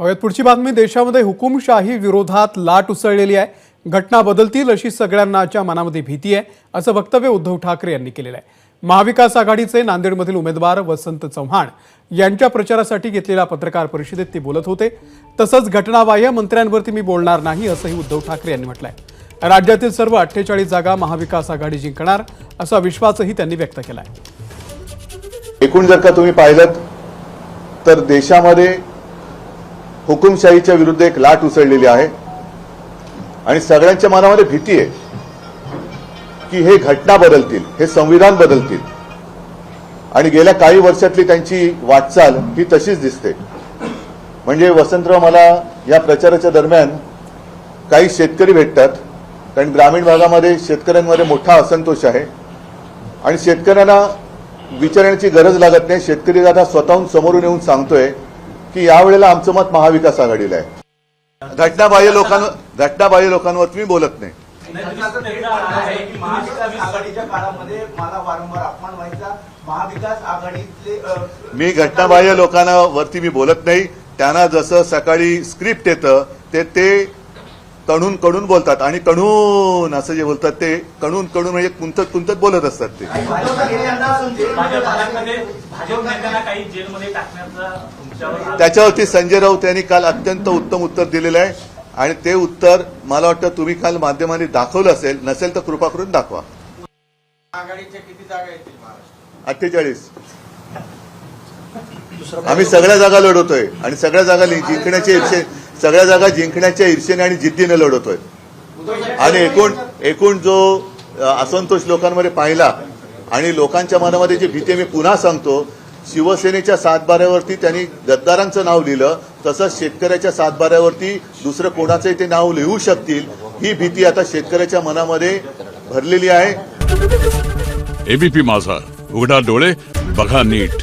पाहूयात पुढची बातमी. देशामध्ये हुकुमशाही विरोधात लाट उसळलेली आहे. घटना बदलतील अशी सगळ्यांनाच्या मनामध्ये भीती आहे असं वक्तव्य उद्धव ठाकरे यांनी केलेलं आहे. महाविकास आघाडीचे नांदेडमधील उमेदवार वसंत चव्हाण यांच्या प्रचारासाठी घेतलेल्या पत्रकार परिषदेत ते बोलत होते. तसंच घटनाबाह्य मंत्र्यांवरती मी बोलणार नाही असंही उद्धव ठाकरे यांनी म्हटलंय. राज्यातील सर्व अठ्ठेचाळीस जागा महाविकास आघाडी जिंकणार असा विश्वासही त्यांनी व्यक्त केला आहे एकूण जर का तुम्ही पाहिलं तर देशामध्ये हुकुमशाहीच्या विरुद्ध एक लाट उसळलेली आहे. आणि सगळ्यांच्या मनामध्ये भीती आहे की हे घटना बदलतील हे संविधान बदलतील. आणि गेल्या काही वर्षातली त्यांची वाटचाल ही तशीच दिसते. म्हणजे वसंतराव मला या प्रचाराच्या दरम्यान काही शेतकरी भेटतात. कारण ग्रामीण भागामध्ये शेतकऱ्यांमध्ये मोठा असंतोष आहे. आणि शेतकऱ्यांना विचारण्याची गरज लागत नाही. शेतकरी दादा स्वतःहून समोरून येऊन सांगतोय की यावेळेला आमचं मत महाविकास आघाडीला आहे. घटनाबाह्य लोकांवर घटनाबाह्य लोकांवर मी बोलत नाही. आघाडीच्या काळामध्ये मला वारंवार अपमान व्हायचा महाविकास आघाडीतले मी घटनाबाह्य लोकांना वरती मी बोलत नाही. त्यांना जसं सकाळी स्क्रिप्ट येतं ते ते कणून कणून बोलतात आणि कणून असं जे बोलतात ते कणून कणून म्हणजे कुंतत कुंतत बोलत असतात ते. त्याच्यावरती संजय राऊत यांनी काल अत्यंत उत्तम उत्तर दिलेलं आहे. आणि ते उत्तर मला वाटतं तुम्ही काल माध्यमांनी दाखवलं असेल नसेल तर कृपा करून दाखवा. अठ्ठेचाळीस. आम्ही सगळ्या जागा लढवतोय आणि सगळ्या जागा जिंकण्याच्या ईर्षे सगळ्या जागा जिंकण्याच्या ईर्षेने आणि जिद्दीने लढवतोय. आणि एकूण एकूण जो असंतोष लोकांमध्ये पाहिला आणि लोकांच्या मनामध्ये जी भीती मी पुन्हा सांगतो शिवसेनेच्या सातबाऱ्यावरती त्यांनी गद्दारांचं नाव लिहिलं तसंच शेतकऱ्याच्या सातबाऱ्यावरती दुसरं कोणाचंही ते नाव लिहू शकतील ही भीती आता शेतकऱ्याच्या मनामध्ये भरलेली आहे. एबीपी माझा उघडा डोळे बघा नीट.